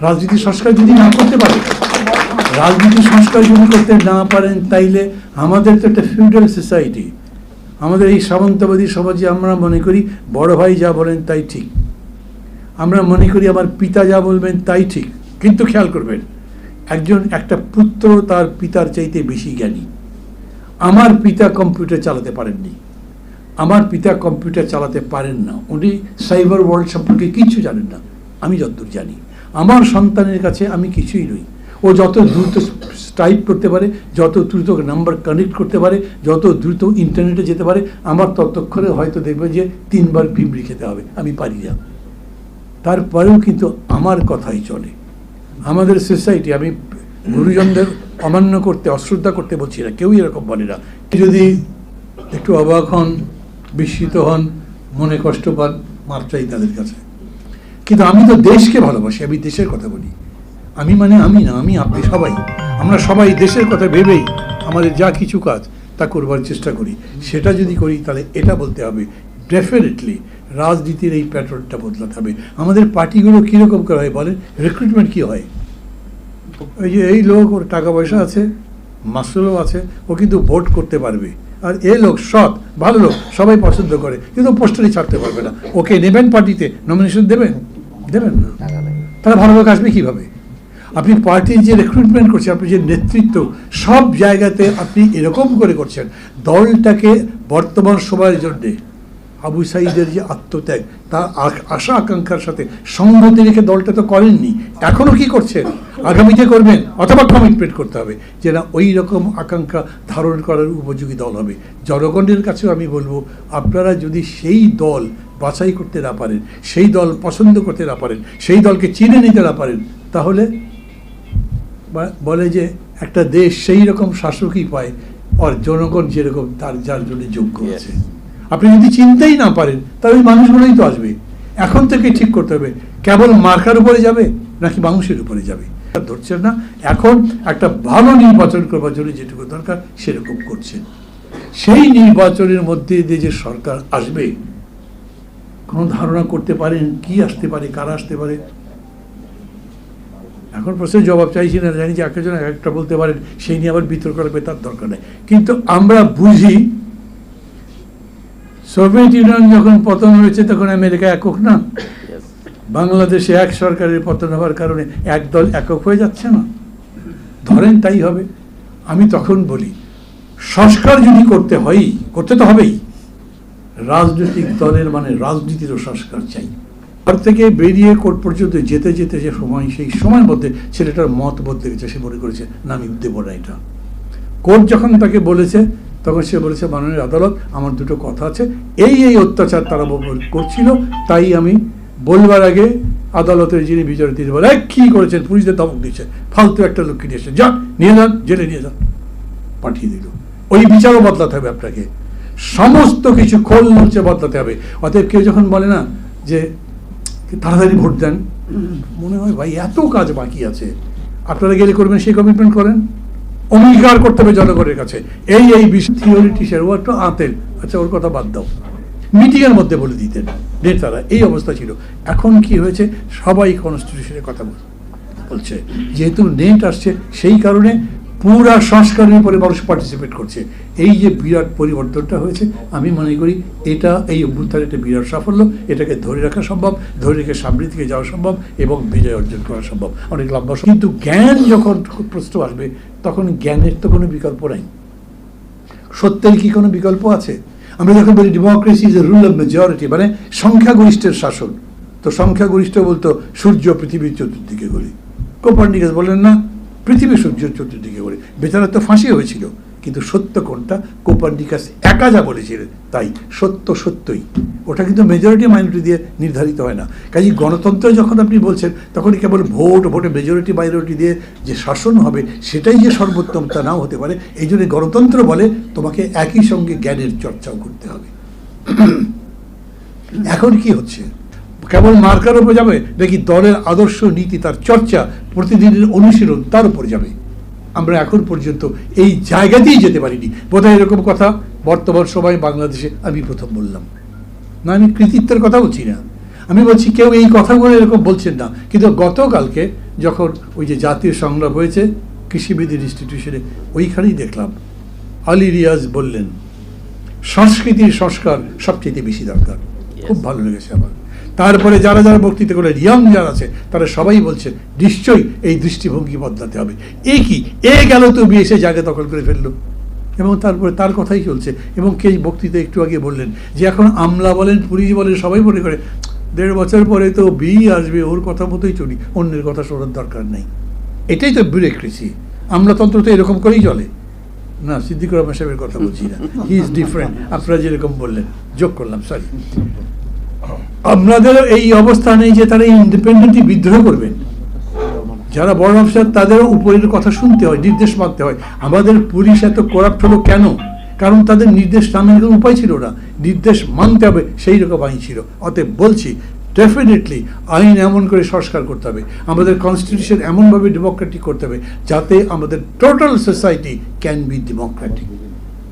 রাজনীতি সংস্কার যদি না করতে পারে, রাজনীতি সংস্কার যদি করতে না পারেন, তাইলে আমাদের তো একটা ফিউডাল সোসাইটি। আমাদের এই সামন্তবাদী সমাজে আমরা মনে করি, বড় ভাই যা বলেন তাই ঠিক। আমরা মনে করি আমার পিতা যা বলবেন তাই ঠিক, কিন্তু খেয়াল করবেন, একজন, একটা পুত্র তার পিতার চাইতে বেশি জ্ঞানী। আমার পিতা কম্পিউটার চালাতে পারেননি। আমার পিতা কম্পিউটার চালাতে পারেন না। উনি সাইবার ওয়ার্ল্ড সম্পর্কে কিছু জানেন না। আমি যতদূর জানি। আমার সন্তানের কাছে আমি কিছুই নই। ও যত দ্রুত টাইপ করতে পারে, যত দ্রুত নাম্বার কানেক্ট করতে পারে, যত দ্রুত ইন্টারনেটে যেতে পারে, আমার ততক্ষণে হয়তো দেখবে যে তিনবার ভিমড়ি খেতে হবে। আমি পারি না। তারপরেও কিন্তু আমার কথাই চলে। আমাদের সোসাইটি আমি গুরুজনদের অমান্য করতে, অশ্রদ্ধা করতে বলছি না, কেউই এরকম বলে না। যদি একটু অবাক হন, বিস্মিত হন, মনে কষ্ট পান, মাত্রাই তাদের কাছে। কিন্তু আমি তো দেশকে ভালোবাসি, আমি দেশের কথা বলি। আমি মানে আমি না, আমি আপনি সবাই। আমরা সবাই দেশের কথা ভেবেই আমাদের যা কিছু কাজ, তা করবার চেষ্টা করি। সেটা যদি করি, তাহলে এটা বলতে হবে ডেফিনেটলি রাজনীতির এই প্যাটার্নটা বদলাতে হবে। আমাদের পার্টিগুলো কীরকম করা হয় বলেন? রিক্রুটমেন্ট কী হয়? ওই যে এই লোক, ওর টাকা পয়সা আছে, মাসুলও আছে, ও কিন্তু ভোট করতে পারবে। আর এ লোক সৎ, ভালো লোক, সবাই পছন্দ করে, কিন্তু পোস্টারই ছাড়তে পারবে না। ওকে নেবেন পার্টিতে? নমিনেশন দেবেন? দেবেন না। তাহলে ভালো লোক আসবে কীভাবে? আপনি পার্টির যে রিক্রুটমেন্ট করছেন আপনি যে নেতৃত্ব সব জায়গাতে আপনি এরকম করে করছেন। দলটাকে বর্তমান সময়ের জন্যে আবু সাইদের যে আত্মত্যাগ তার আশা আকাঙ্ক্ষার সাথে সংহতি রেখে দলটা তো করেননি। এখনও কি করছেন? আগামীতে করবেন? অথবা কমিটমেন্ট করতে হবে যে না ওই রকম আকাঙ্ক্ষা ধারণ করার উপযোগী দল হবে। জনগণের কাছেও আমি বলব আপনারা যদি সেই দল বাছাই করতে না পারেন সেই দল পছন্দ করতে না পারেন সেই দলকে চিনে নিতে না পারেন তাহলে বলে যে একটা দেশ সেই রকম শাসকই পায় আর জনগণ যেরকম তার যার জন্য যোগ্য আছে। আপনি যদি চিনতেই না পারেন তাহলে ওই মানুষগুলোই তো আসবে। এখন থেকে ঠিক করতে হবে কেবল মার্কার উপরে যাবে নাকি মানুষের উপরে যাবে? ধরছেন না? এখন একটা ভালো নির্বাচন করবার জন্য যেটুকু দরকার সেরকম করছেন। সেই নির্বাচনের মধ্যে দিয়ে যে সরকার আসবে কোনো ধারণা করতে পারেন কি আসতে পারে কারা আসতে পারে? এখন প্রশ্নের জবাব চাইছি না জানি যে একজন এক একটা বলতে পারেন সেই নিয়ে আবার বিতর্ক রাখবে তার দরকার নেই। কিন্তু আমরা বুঝি সোভিয়েত ইউনিয়ন যখন পতন হয়েছে তখন আমেরিকা একক না? বাংলাদেশে এক সরকারের পতন হওয়ার কারণে এক দল একক হয়ে যাচ্ছে না? ধরেন তাই হবে। আমি তখন বলি সংস্কার যদি করতে হয় করতে তো হবেই। রাজনৈতিক দলের মানে রাজনীতিরও সংস্কার চাই। ঘর থেকে বেরিয়ে কোর্ট পর্যন্ত যেতে যেতে যে সময় সেই সময়ের মধ্যে ছেলেটার মত বদলে গেছে সে মনে করেছে না আমি দেব না এটা। কোর্ট যখন তাকে বলেছে তখন সে বলেছে মাননীয় আদালত আমার দুটো কথা আছে। এই এই অত্যাচার তারা করছিল তাই আমি বলবার আগে আদালতের যিনি বিচার দিতে বলে "এই, কি করেছেন? পুলিশদের ধমক দিচ্ছে। ফালতু একটা লোককে নিয়ে এসে যান নিয়ে যান জেলে নিয়ে যান। পাঠিয়ে দিল। ওই বিচারও বদলাতে হবে আপনাকে। সমস্ত কিছু খোল মরচে বদলাতে হবে। অতএব কেউ যখন বলে না যে তাড়াতাড়ি ভোট দেন, মনে হয় ভাই এত কাজ বাকি আছে। আপনারা গেলে করবেন, সেই কমিটমেন্ট করেন। অঙ্গীকার করতে হবে জনগণের কাছে। এই এই বিষয় থিওরি টিচার ও একটু আঁতেন আচ্ছা ওর কথা বাদ দাও। মিটিংয়ের মধ্যে বলে দিতেন নেতারা, এই অবস্থা ছিল। এখন কি হয়েছে? সবাই কনস্টিটিউশনের কথা বল- বলছে। যেহেতু নেট আসছে, সেই কারণে পুরা সংস্কারের উপরে মানুষ পার্টিসিপেট করছে। এই যে বিরাট পরিবর্তনটা হয়েছে, আমি মনে করি এটা এই অভ্যুত্থানের একটা বিরাট সাফল্য। এটাকে ধরে রাখা সম্ভব, ধরে রেখে সামনের দিকে যাওয়া সম্ভব এবং বিজয় অর্জন করা সম্ভব। অনেক লম্বা কিন্তু জ্ঞান যখন প্রশ্ন আসবে, তখন জ্ঞানের তো কোনো বিকল্প নাই। সত্যের কি কোনো বিকল্প আছে? আমরা যখন বলি democracy is a rule of majority মানে সংখ্যাগরিষ্ঠের শাসন। তো সংখ্যাগরিষ্ঠ বলতো সূর্য পৃথিবীর চতুর্দিকে ঘুরে। কোপার্নিকাস বলেন না পৃথিবী সূর্যের চতুর্দিকে ঘুরে। বেচারা তো ফাঁসি হয়েছিল, কিন্তু সত্য কোনটা? কোপার্নিকাস একা যা বলেছিলেন তাই সত্য সত্যই। ওটা কিন্তু মেজরিটি মাইনরিটি দিয়ে নির্ধারিত হয় না। কাজে গণতন্ত্র যখন আপনি বলছেন, তখন কেবল ভোট, ভোটে মেজরিটি মাইনরিটি দিয়ে যে শাসন হবে, সেটাই যে সর্বোত্তম তা নাও হতে পারে। এই জন্য গণতন্ত্র বলে তোমাকে একই সঙ্গে জ্ঞানের চর্চাও করতে হবে। এখন কি হচ্ছে? কেবল মার্কার উপর যাবে, নাকি দলের আদর্শ নীতি তার চর্চা প্রতিদিনের অনুশীলন তার উপর যাবে। আমরা এখন পর্যন্ত এই জায়গাতেই যেতে পারিনি। বোধহয় এরকম কথা বর্তমান সময় বাংলাদেশে আমি প্রথম বললাম। না আমি কৃতিত্বের কথা বলছি না। আমি বলছি কেউ এই কথাগুলো এরকম বলছেন না। কিন্তু গতকালকে যখন ওই যে জাতীয় সংলাপ হয়েছে কৃষিবিধির ইনস্টিটিউশনে ওইখানেই দেখলাম আলী রিয়াজ বললেন সংস্কৃতির সংস্কার সবচেয়ে বেশি দরকার। খুব ভালো লেগেছে আমার। তারপরে যারা যারা বক্তৃতা করে রিয়াং যারা আছে, তারা সবাই বলছে নিশ্চয়ই এই দৃষ্টিভঙ্গি বদলাতে হবে। এ কি? এ গেল তো এসে জায়গা দখল করে ফেলল। এবং তারপরে তার কথাই চলছে। এবং কে বক্তৃতা একটু আগে বললেন যে, এখন আমলা বলেন পুলিশ বলেন, সবাই মনে করে, দেড় বছর পরে তো বি আসবে, ওর কথা মতোই চলি, অন্যের কথা শোনার দরকার নেই। এটাই তো বিউরোক্রেসি আমলাতন্ত্র তো এরকম করেই চলে। না, সিদ্দিকুর রহমান সাহেবের কথা বলছি না। হি ইজ ডিফারেন্ট আপনারা যেরকম বললেন। যোগ করলাম সরি আপনাদের এই অবস্থা নেই যে তারা ইন্ডিপেন্ডেন্টলি বিদ্রোহ করবেন যারা বড় অফিসার তাদেরও উপরের কথা শুনতে হয়, নির্দেশ মানতে হয়। আমাদের পুলিশ এত করাপ্ট হলো কেন? কারণ তাদের নির্দেশ না মানার কোনো উপায় ছিল না। নির্দেশ মানতে হবে, সেই রকম আইন ছিল। অতএব বলছি ডেফিনেটলি আইন এমন করে সংস্কার করতে হবে। আমাদের কনস্টিটিউশন এমনভাবে ডেমোক্রেটিক করতে হবে, যাতে আমাদের total society can be democratic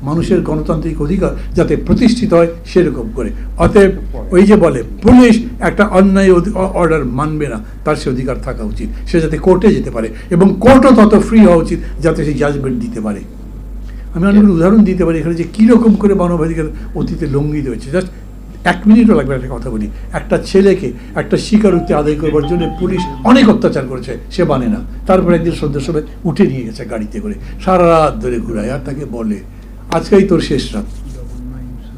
মানুষের গণতান্ত্রিক অধিকার যাতে প্রতিষ্ঠিত হয় সেরকম করে। অতএব ওই যে বলে পুলিশ একটা অন্যায় অর্ডার মানবে না তার সে অধিকার থাকা উচিত। সে যাতে কোর্টে যেতে পারে এবং কোর্টও তত ফ্রি হওয়া উচিত যাতে সে জাজমেন্ট দিতে পারে। আমি অনেকগুলো উদাহরণ দিতে পারি এখানে যে কীরকম করে মানবাধিকার অতীতে লঙ্ঘিত হয়েছে। জাস্ট এক মিনিটও লাগবে একটা কথা বলি। একটা ছেলেকে একটা স্বীকারোক্তি আদায় করবার জন্য পুলিশ অনেক অত্যাচার করেছে সে বানে না। তারপরে একদিন সন্ধ্যের সময় উঠে নিয়ে গেছে গাড়িতে করে। সারা রাত ধরে ঘুরায় আর তাকে বলে আজকেই তোর শেষ রাত।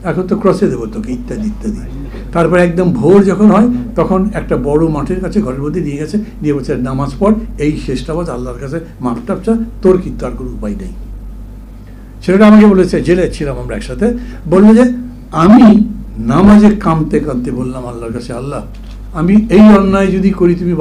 এখন তো ক্রসে দেবো তোকে, ইত্যাদি ইত্যাদি। তারপরে একদম ভোর যখন হয়, তখন একটা বড় মাঠের কাছে, ঘরের মধ্যে নিয়ে গেছে, নিয়ে বলছে, নামাজ পড়, এই শেষ নামাজ আল্লাহর কাছে মাপ টাপচা তোর কিন্তু আর কোনো উপায় নেই। ছেলেটা আমাকে বলেছে, জেলে ছিলাম আমরা একসাথে। বলল যে, আমি নামাজে কামতে কামতে বললাম আল্লাহর কাছে, আল্লাহ, আমি এই অন্যায় যদি করি, তুমি